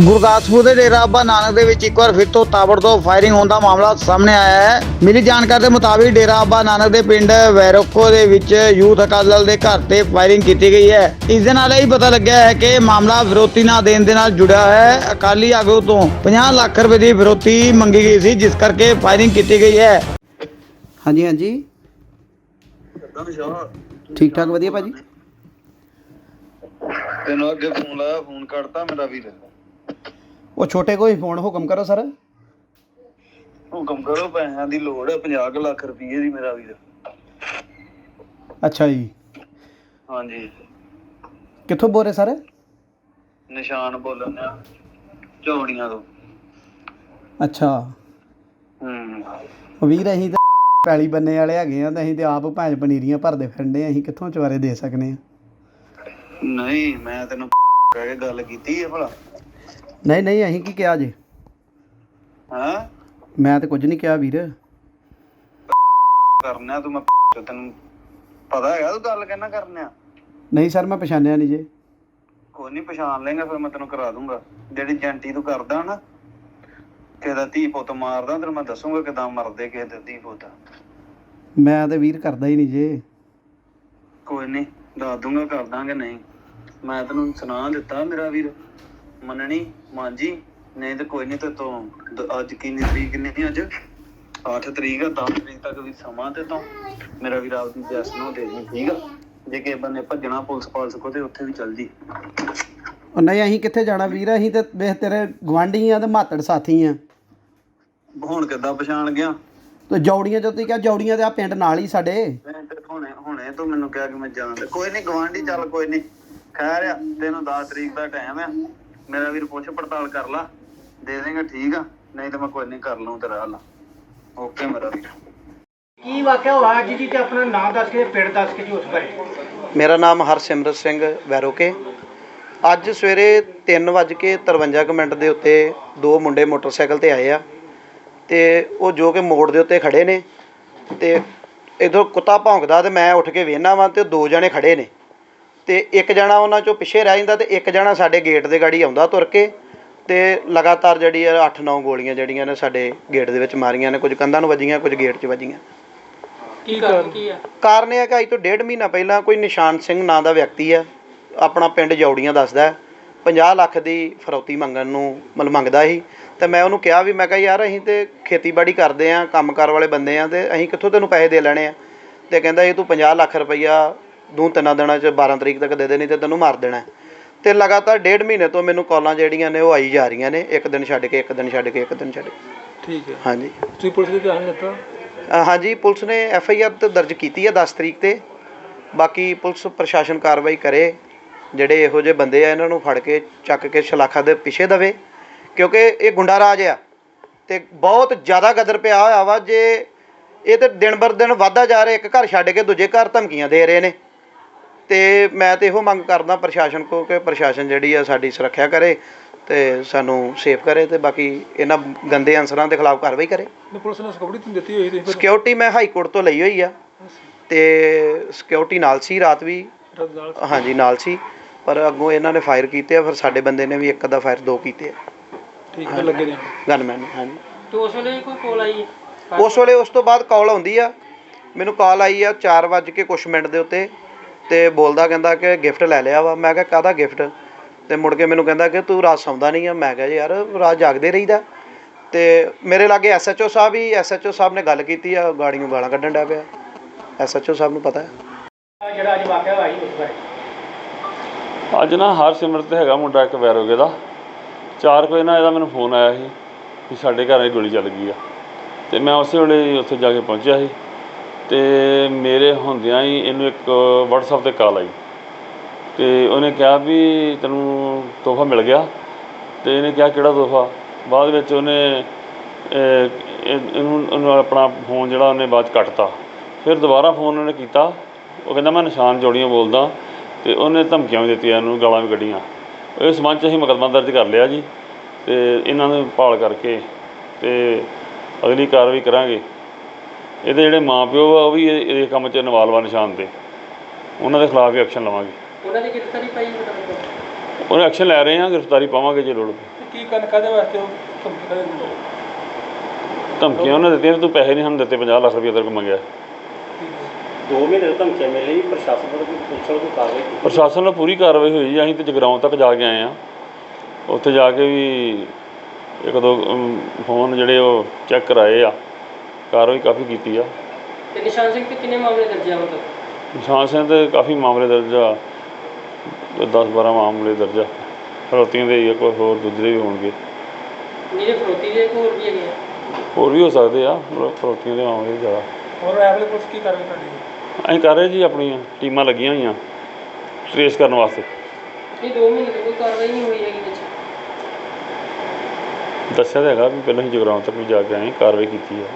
ਗੁਰਦਾਸਪੁਰ ਦੇ ਡੇਰਾ ਬਾਬਾ ਨਾਨਕ ਦੇ ਵਿੱਚ ਇੱਕ ਵਾਰ ਫਿਰ ਤੋਂ ਤਾਬੜਤੋੜ ਫਾਇਰਿੰਗ ਹੋਣ ਦਾ ਮਾਮਲਾ ਸਾਹਮਣੇ ਆਇਆ ਹੈ। ਮਿਲੀ ਜਾਣਕਾਰੀ ਦੇ ਮੁਤਾਬਿਕ ਡੇਰਾ ਬਾਬਾ ਨਾਨਕ ਦੇ ਪਿੰਡ ਵੈਰੋਕੋ ਦੇ ਵਿੱਚ ਯੂਥ ਅਕਾਲੀ ਦਲ ਦੇ ਘਰ ਤੇ ਫਾਇਰਿੰਗ ਕੀਤੀ ਗਈ ਹੈ। ਇਸ ਦੇ ਨਾਲ ਇਹ ਪਤਾ ਲੱਗਿਆ ਹੈ ਕਿ ਮਾਮਲਾ ਵਿਰੋਧੀ ਨਾ ਦੇਣ ਦੇ ਨਾਲ ਜੁੜਿਆ ਹੈ। ਅਕਾਲੀ ਆਗੂ ਤੋਂ 50 ਲੱਖ ਰੁਪਏ ਦੀ ਵਿਰੋਧੀ ਮੰਗੀ ਗਈ ਸੀ ਜਿਸ ਕਰਕੇ ਫਾਇਰਿੰਗ ਕੀਤੀ ਗਈ ਹੈ। ਹਾਂਜੀ ਹਾਂਜੀ। ਠੀਕ ਠਾਕ ਵਧੀਆ ਭਾਜੀ? ਤੈਨੂੰ ਅੱਗੇ ਫੋਨ ਲਾਇਆ ਫੋਨ ਕੱਟਤਾ ਮੇਰਾ ਵੀਰ। ਉਹ ਛੋਟੇ ਕੋਈ ਫੋਨ ਹੁਕਮ ਕਰੋ ਸਰ। ਹੁਕਮ ਕਰੋ ਪੈਸਿਆਂ ਦੀ ਲੋੜ ਹੈ 50 ਕੁ ਲੱਖ ਰੁਪਏ ਦੀ ਮੇਰਾ ਵੀਰ। ਅੱਛਾ ਜੀ। ਹਾਂਜੀ। ਕਿੱਥੋਂ ਬੋਲ ਰਹੇ ਸਰ? ਨਿਸ਼ਾਨ ਬੋਲਣ ਆ ਝੋੜੀਆਂ ਤੋਂ। ਅੱਛਾ। ਹੂੰ। ਉਹ ਵੀਰ ਅਸੀਂ ਤਾਂ ਪੈਲੀ ਬੰਨੇ ਵਾਲੇ ਹੈਗੇ ਆ ਤੇ ਅਸੀਂ ਤੇ ਆਪ ਭਾਂਜ ਪਨੀਰੀਆਂ ਭਰਦੇ ਫਿਰਦੇ ਆ ਅਸੀਂ ਕਿੱਥੋਂ ਚਵਾਰੇ ਦੇ ਸਕਨੇ ਆ? ਨਹੀਂ ਮੈਂ ਤੈਨੂੰ ਕਹਿ ਕੇ ਗੱਲ ਕੀਤੀ ਹੈ ਭਲਾ। ਨਹੀਂ ਨਹੀਂ ਅਸੀਂ ਕੀ ਕਿਹਾ ਜੀ? ਹਾਂ? ਮੈਂ ਤੇ ਕੁਝ ਨਹੀਂ ਕਿਹਾ ਵੀਰ। ਕਰਨਾ ਤੂੰ ਮੈਂ ਤੈਨੂੰ ਪਤਾ ਹੈਗਾ ਤੂੰ ਗੱਲ ਕਹਿਣਾ ਕਰਨਿਆ? ਨਹੀਂ ਸਰ ਮੈਂ ਪਛਾਣਿਆ ਨਹੀਂ ਜੇ। ਕੋਈ ਨਹੀਂ ਪਛਾਣ ਲੇਗਾ ਫਿਰ ਮੈਂ ਤੈਨੂੰ ਕਰਾ ਦੂੰਗਾ। ਜਿਹੜੀ ਜੰਟੀ ਤੂੰ ਕਰਦਾ ਨਾ ਕਿਸੇ ਦਾ ਧੀ ਪੁੱਤ ਮਾਰਦਾ ਤੈਨੂੰ ਮੈਂ ਦੱਸੂਗਾ ਕਿਦਾਂ ਮਰਦੇ ਕਿਸੇ ਦੇ ਧੀ ਪੁੱਤ। ਮੈਂ ਤੇ ਵੀਰ ਕਰਦਾ ਹੀ ਨਹੀਂ ਜੇ। ਕੋਈ ਨਹੀਂ ਦੱਸ ਦੂੰਗਾ ਕਰ ਦਾਂਗੇ ਨਹੀਂ। ਮੈਂ ਤੈਨੂੰ ਸੁਣਾ ਦਿੱਤਾ ਮੇਰਾ ਵੀਰ। ਮੰਨਣੀ? ਮਾਂਜੀ ਨਹੀਂ ਤੇ ਕੋਈ ਨਹੀਂ ਤੇ ਤੂੰ ਦ- ਅੱਜ ਕਿੰਨੀ ਤਰੀਕ ਨੇ ਅੱਜ? 8 ਤਰੀਕ ਆ 10 ਤਰੀਕ ਤੱਕ ਵੀ ਸਮਾਂ ਤੇ ਤੋਂ ਮੇਰਾ ਵੀਰ ਆਪਦੀ ਜੈਸ ਨੂੰ ਦੇ ਦੀ ਠੀਕ ਆ? ਜੇ ਕਿਸੇ ਬੰਨੇ ਭੱਜਣਾ ਪੁਲਿਸ ਪਾਲਸ ਕੋ ਤੇ ਉੱਥੇ ਵੀ ਚੱਲ ਜੀ। ਉਹ ਨਹੀਂ ਅਸੀਂ ਕਿੱਥੇ ਜਾਣਾ ਵੀਰ? ਅਸੀਂ ਤੇ ਵੇਖ ਤੇਰੇ ਗਵਾਂਢੀ ਆ ਤੇ ਮਾਤੜ ਸਾਥੀ ਆ। ਹੁਣ ਕਿੱਦਾਂ ਪਛਾਣ ਗਿਆ? ਤੇ ਜੌੜੀਆਂ ਜੋ ਤੁਸੀਂ ਕਿਹਾ ਜੌੜੀਆਂ ਤੇ ਆ ਪਿੰਡ ਨਾਲ ਹੀ ਸਾਡੇ। ਹੁਣੇ ਹੁਣੇ ਤੂੰ ਮੈਨੂੰ ਕਿਹਾ ਕਿ ਮੈਂ ਜਾਣਦਾ ਕੋਈ ਨਹੀਂ ਗਵਾਂਢੀ ਚੱਲ ਕੋਈ ਨਹੀਂ। ਖੈਰ ਆ ਤੈਨੂੰ 10 ਤਰੀਕ ਦਾ ਟਾਈਮ ਆ। ਮੇਰਾ ਵੀਰ ਪੁੱਛ ਪੜਤਾਲ ਕਰ ਲਾ। ਦੇ ਦੇਗਾ ਠੀਕ ਆ। ਨਹੀਂ ਤਾਂ ਮੈਂ ਕੋਈ ਨਹੀਂ ਕਰ ਲਊ ਤੇਰਾ ਹੱਲ। ਓਕੇ ਮੇਰਾ ਵੀਰ। ਕੀ ਵਾਕਿਆ ਹੋਇਆ ਅੱਜ ਜੀ ਤੇ ਆਪਣਾ ਨਾਮ ਦੱਸ ਕੇ ਪਿੰਡ ਦੱਸ ਕੇ ਜੀ ਉਸ ਬਾਰੇ? ਮੇਰਾ ਨਾਮ ਹਰਸਿਮਰਤ ਸਿੰਘ ਵੈਰੋਕੇ। ਅੱਜ ਸਵੇਰੇ 3:53 ਮਿੰਟ ਦੇ ਉੱਤੇ ਦੋ ਮੁੰਡੇ ਮੋਟਰਸਾਈਕਲ ਤੇ ਆਏ ਆ ਤੇ ਉਹ ਜੋ ਕਿ ਮੋੜ ਦੇ ਉੱਤੇ ਖੜੇ ਨੇ ਤੇ ਇਧਰ ਕੁੱਤਾ ਭੌਂਕਦਾ ਤੇ ਮੈਂ ਉੱਠ ਕੇ ਵੇਖਣਾ ਵਾਂ ਤੇ ਦੋ ਜਣੇ ਖੜੇ ਨੇ। ਤੇ ਇੱਕ ਜਣਾ ਉਹਨਾਂ ਚੋਂ ਪਿੱਛੇ ਰਹਿ ਜਾਂਦਾ ਤੇ ਇੱਕ ਜਣਾ ਸਾਡੇ ਗੇਟ ਦੇ ਗਾੜੀ ਆਉਂਦਾ ਤੁਰ ਕੇ ਤੇ ਲਗਾਤਾਰ ਜਿਹੜੀ ਆ 8-9 ਗੋਲੀਆਂ ਜਿਹੜੀਆਂ ਨੇ ਸਾਡੇ ਗੇਟ ਦੇ ਵਿੱਚ ਮਾਰੀਆਂ ਨੇ ਕੁਝ ਕੰਧਾਂ ਨੂੰ ਵੱਜੀਆਂ ਕੁਝ ਗੇਟ 'ਚ ਵੱਜੀਆਂ। ਕੀ ਕਾਰਨ? ਕੀ ਆ? ਕਾਰਨ ਇਹ ਹੈ ਕਿ ਅੱਜ ਤੋਂ ਡੇਢ ਮਹੀਨਾ ਪਹਿਲਾਂ ਕੋਈ ਨਿਸ਼ਾਨ ਸਿੰਘ ਨਾਂ ਦਾ ਵਿਅਕਤੀ ਆ ਆਪਣਾ ਪਿੰਡ ਜੌੜੀਆਂ ਦੱਸਦਾ ਹੈ। 50 ਲੱਖ ਦੀ ਫਰੌਤੀ ਮੰਗਣ ਨੂੰ ਮਤਲਬ ਮੰਗਦਾ ਸੀ ਤੇ ਮੈਂ ਉਹਨੂੰ ਕਿਹਾ ਵੀ ਮੈਂ ਕਿਹਾ ਯਾਰ ਅਸੀਂ ਤੇ ਖੇਤੀਬਾੜੀ ਕਰਦੇ ਆ ਕੰਮਕਾਰ ਵਾਲੇ ਬੰਦੇ ਆ ਤੇ ਅਸੀਂ ਕਿੱਥੋਂ ਤੈਨੂੰ ਪੈਸੇ ਦੇ ਲੈਣੇ ਆ? ਤੇ ਕਹਿੰਦਾ ਇਹ ਤੂੰ 50 ਲੱਖ ਰੁਪਈਆ ਦੂੰ ਤਿੰਨਾਂ ਦਿਨਾਂ ਚ 12 ਤਰੀਕ ਤੱਕ ਦੇ ਦੇ ਨਹੀਂ ਤੇ ਤੈਨੂੰ ਮਾਰ ਦੇਣਾ ਹੈ। ਤੇ ਲਗਾਤਾਰ ਡੇਢ ਮਹੀਨੇ ਤੋਂ ਮੈਨੂੰ ਕਾਲਾਂ ਜਿਹੜੀਆਂ ਨੇ ਉਹ ਆਈ ਜਾ ਰਹੀਆਂ ਨੇ ਇੱਕ ਦਿਨ ਛੱਡ ਕੇ ਇੱਕ ਦਿਨ ਛੱਡ ਕੇ ਇੱਕ ਦਿਨ ਛੱਡ ਕੇ। ਠੀਕ ਹੈ। ਹਾਂਜੀ। ਤੁਸੀਂ ਪੁਲਿਸ ਦੇ ਧਿਆਨ ਦਿੱਤਾ? ਅ, ਹਾਂਜੀ ਪੁਲਿਸ ਨੇ ਐਫ ਆਈ ਆਰ ਤੇ ਦਰਜ ਕੀਤੀ ਹੈ 10 ਤਰੀਕ ਤੇ। ਬਾਕੀ ਪੁਲਿਸ ਪ੍ਰਸ਼ਾਸਨ ਕਾਰਵਾਈ ਕਰੇ ਜਿਹੜੇ ਇਹੋ ਜਿਹੇ ਬੰਦੇ ਆ ਇਹਨਾਂ ਨੂੰ ਫੜ ਕੇ ਚੱਕ ਕੇ ਸ਼ਲਾਖਾ ਦੇ ਪਿੱਛੇ ਦਵੇ। ਕਿਉਂਕਿ ਇਹ ਗੁੰਡਾ ਰਾਜ ਆ ਤੇ ਬਹੁਤ ਜ਼ਿਆਦਾ ਗਦਰ ਪਿਆ ਹੋਇਆ ਵਾ ਜੇ ਇਹ ਤੇ ਦਿਨ ਬਰ ਦਿਨ ਵਧਦਾ ਜਾ ਰਿਹਾ ਇੱਕ ਘਰ ਛੱਡ ਕੇ ਦੂਜੇ ਘਰ ਧਮਕੀਆਂ ਦੇ ਰਹੇ ਨੇ। ਤੇ ਮੈਂ ਤੇ ਇਹੋ ਮੰਗ ਕਰਦਾ ਪ੍ਰਸ਼ਾਸਨ ਕੋ ਕਿ ਪ੍ਰਸ਼ਾਸਨ ਜਿਹੜੀ ਆ ਸਾਡੀ ਸੁਰੱਖਿਆ ਕਰੇ ਤੇ ਸਾਨੂੰ ਸੇਫ ਕਰੇ ਤੇ ਬਾਕੀ ਇਹਨਾਂ ਗੰਦੇ ਅਨਸਰਾਂ ਦੇ ਖਿਲਾਫ ਕਾਰਵਾਈ ਕਰੇ। ਪੁਲਿਸ ਨੇ ਸਕਬੜੀ ਤੁਹਾਨੂੰ ਦਿੱਤੀ ਹੋਈ ਤੇ ਸਿਕਿਉਰਿਟੀ ਮੈਂ ਹਾਈ ਕੋਰਟ ਤੋਂ ਲਈ ਹੋਈ ਆ। ਤੇ ਸਿਕਿਉਰਿਟੀ ਨਾਲ ਸੀ ਰਾਤ ਵੀ। ਹਾਂਜੀ ਨਾਲ ਸੀ। ਪਰ ਅੱਗੋਂ ਇਹਨਾਂ ਨੇ ਫਾਇਰ ਕੀਤੇ ਆ ਫਿਰ ਸਾਡੇ ਬੰਦੇ ਨੇ ਵੀ ਇੱਕ ਦਾ ਫਾਇਰ ਦੋ ਕੀਤੇ ਆ। ਠੀਕ ਹੈ ਲੱਗੇ ਨੇ ਗਨਮੈਨ ਨੇ ਹਾਂਜੀ। ਤੇ ਉਸ ਵੇਲੇ ਕੋਈ ਕੋਲ ਆਈ? ਉਸ ਵੇਲੇ ਉਸ ਤੋਂ ਬਾਅਦ ਕਾਲ ਆਉਂਦੀ ਆ। ਮੈਨੂੰ ਕਾਲ ਆਈ ਆ 4 ਵਜੇ ਕੇ ਕੁਛ ਮਿੰਟ ਦੇ ਉੱਤੇ। ਤੇ ਬੋਲਦਾ ਕਹਿੰਦਾ ਕਿ ਗਿਫਟ ਲੈ ਲਿਆ ਵਾ। ਮੈਂ ਕਿਹਾ ਕਾਹਦਾ ਗਿਫਟ ਤੇ ਮੁੜ ਕੇ ਮੈਨੂੰ ਕਹਿੰਦਾ ਕਿ ਤੂੰ ਰਾਤ ਸੌਂਦਾ ਨਹੀਂ ਆ। ਮੈਂ ਕਿਹਾ ਜੀ ਯਾਰ ਰਾਤ ਜਾਗਦੇ ਰਹੀਦਾ। ਤੇ ਮੇਰੇ ਲਾਗੇ ਐਸਐਚਓ ਸਾਹਿਬ ਹੀ ਐਸਐਚਓ ਸਾਹਿਬ ਨੇ ਗੱਲ ਕੀਤੀ ਆ ਗਾੜੀਆਂ ਗਾਲਾਂ ਕੱਢਣ ਡਿਆ ਪਿਆ। ਐਸਐਚਓ ਸਾਹਿਬ ਨੂੰ ਪਤਾ ਹੈ। ਜਿਹੜਾ ਅੱਜ ਵਾਕਿਆ ਹੋਇਆ ਜੀ ਉਸ ਬਾਰੇ। ਅੱਜ ਨਾ ਹਰਸਿਮਰਤ ਹੈਗਾ ਮੁੰਡਾ ਇੱਕ ਵੈਰੋਗੇ ਦਾ। ਚਾਰ ਕੋਈ ਨਾ ਇਹਦਾ ਮੈਨੂੰ ਫੋਨ ਆਇਆ ਸੀ ਕਿ ਸਾਡੇ ਘਰ ਇਹ ਗੋਲੀ ਚੱਲ ਗਈ ਆ। ਤੇ ਮੈਂ ਉਸੇ ਵੇਲੇ ਉੱਥੇ ਜਾ ਕੇ ਪਹੁੰਚਿਆ ਸੀ। ਤੇ ਮੇਰੇ ਹੁੰਦਿਆਂ ਹੀ ਇਹਨੂੰ ਇੱਕ WhatsApp ਤੇ ਕਾਲ ਆਈ। ਤੇ ਉਹਨੇ ਕਿਹਾ ਵੀ ਤੈਨੂੰ ਤੋਹਫਾ ਮਿਲ ਗਿਆ। ਤੇ ਇਹਨੇ ਕਿਹਾ, ਕਿਹੜਾ ਤੋਹਫਾ? ਬਾਅਦ ਵਿੱਚ ਉਹਨੇ ਇਹਨੂੰ ਉਹਨੂੰ ਆਪਣਾ ਫੋਨ ਜਿਹੜਾ ਉਹਨੇ ਬਾਅਦ 'ਚ ਕੱਟਤਾ। ਫਿਰ ਦੁਬਾਰਾ ਫੋਨ ਉਹਨੇ ਕੀਤਾ। ਉਹ ਕਹਿੰਦਾ, ਮੈਂ ਨਿਸ਼ਾਨ ਜੋੜੀਆਂ ਬੋਲਦਾ। ਤੇ ਉਹਨੇ ਧਮਕੀਆਂ ਵੀ ਦਿੱਤੀਆਂ, ਇਹਨੂੰ ਗਾਲਾਂ ਵੀ ਕੱਢੀਆਂ। ਇਸ ਸੰਬੰਧ 'ਚ ਅਸੀਂ ਮੁਕੱਦਮਾ ਦਰਜ ਕਰ ਲਿਆ ਜੀ। ਤੇ ਇਹਨਾਂ ਨੂੰ ਭਾਲ ਕਰਕੇ ਤੇ ਅਗਲੀ ਕਾਰਵਾਈ ਕਰਾਂਗੇ। ਇਹਦੇ ਜਿਹੜੇ ਮਾਪਿਓ ਆ ਉਹ ਵੀ ਇਹ ਇਹ ਕੰਮ 'ਚ ਇਨਵਾਲਵ ਆ ਨਿਸ਼ਾਨ ਤੇ। ਉਹਨਾਂ ਦੇ ਖਿਲਾਫ ਵੀ ਐਕਸ਼ਨ ਲਵਾਂਗੇ। ਉਹਨਾਂ ਦੀ ਸਾਰੀ ਪਾਈ ਉਹਨੇ ਐਕਸ਼ਨ ਲੈ ਰਹੇ ਆ ਗ੍ਰਿਫਤਾਰੀ ਪਾਵਾਂਗੇ ਜੇ ਲੋੜ ਪਈ। ਕੀ ਕਰਨ ਕਾਦੇ ਵਾਸਤੇ ਉਹ ਧਮਕੀ ਕਾਹਦੇ ਦਿੰਦੇ? ਧਮਕੀਆਂ ਉਹਨੇ ਦਿੱਤੀਆਂ ਵੀ ਤੂੰ ਪੈਸੇ ਨਹੀਂ ਸਾਨੂੰ ਦਿੱਤੇ 50 ਲੱਖ ਰੁਪਏ ਤੇਰੇ ਕੋਲ ਮੰਗਿਆ। ਦੋ ਮਹੀਨੇ ਤੋਂ ਧਮਕੀਆਂ ਮਿਲ ਰਹੀ ਪ੍ਰਸ਼ਾਸਨ ਵੱਲੋਂ ਕੋਈ ਪੁਲਿਸ ਵੱਲੋਂ ਕੋਈ ਕਾਰਵਾਈ ਕੀਤੀ? ਪ੍ਰਸ਼ਾਸਨ ਨਾਲ ਪੂਰੀ ਕਾਰਵਾਈ ਹੋਈ ਜੀ ਅਸੀਂ ਤੇ ਜਗਰਾਉਂ ਤੱਕ ਜਾ ਕੇ ਆਏ ਆ। ਉੱਥੇ ਜਾ ਕੇ ਵੀ ਇੱਕ ਦੋ ਅਮ, ਫੋਨ ਜਿਹੜੇ ਉਹ ਚੈੱਕ ਕਰਾਏ ਆ। ਕਾਰਵਾਈ ਕਾਫੀ ਕੀਤੀ ਆ। ਤੇ ਨਿਸ਼ਾਨ ਸਿੰਘ ਤੇ ਕਿੰਨੇ ਮਾਮਲੇ ਦਰਜ ਆ ਹੁਣ ਤੱਕ ਨਿਸ਼ਾਨ ਸਿੰਘ ਤੇ ਕਾਫੀ ਮਾਮਲੇ ਦਰਜ ਆ। 10 12 ਮਾਮਲੇ ਦਰਜ ਆ। ਫਰੋਤੀਆਂ ਦੇ ਹੀ ਆ, ਕੋਈ ਹੋਰ ਦੂਜੇ ਵੀ ਹੋਣਗੇ। ਜਿਹੜੇ ਫਰੋਤੀ ਦੇ ਇੱਕ ਹੋਰ ਵੀ ਹੈਗੇ ਆ। ਹੋਰ ਵੀ ਹੋ ਸਕਦੇ ਆ ਮਤਲਬ ਫਰੋਤੀਆਂ ਦੇ ਮਾਮਲੇ ਜ਼ਿਆਦਾ। ਹੋਰ ਐਵਲੇ ਪੁਲਿਸ ਕੀ ਕਾਰਵਾਈ ਤੁਹਾਡੀ ਅਸੀਂ ਕਰ ਰਹੇ ਜੀ ਆਪਣੀਆਂ ਟੀਮਾਂ ਲੱਗੀਆਂ ਹੋਈਆਂ ਟ੍ਰੇਸ ਕਰਨ ਵਾਸਤੇ। ਇਹ 2 ਮਹੀਨੇ ਤੋਂ ਕੋਈ ਕਾਰਵਾਈ ਨਹੀਂ ਹੋਈ ਹੈਗੀ ਵਿੱਚ। ਦੱਸਿਆ ਤਾਂ ਹੈਗਾ ਵੀ ਪਹਿਲਾਂ ਹੀ ਜਗਰਾਉਂ ਤੱਕ ਵੀ ਜਾ ਕੇ ਆਏ ਕਾਰਵਾਈ ਕੀਤੀ ਆ।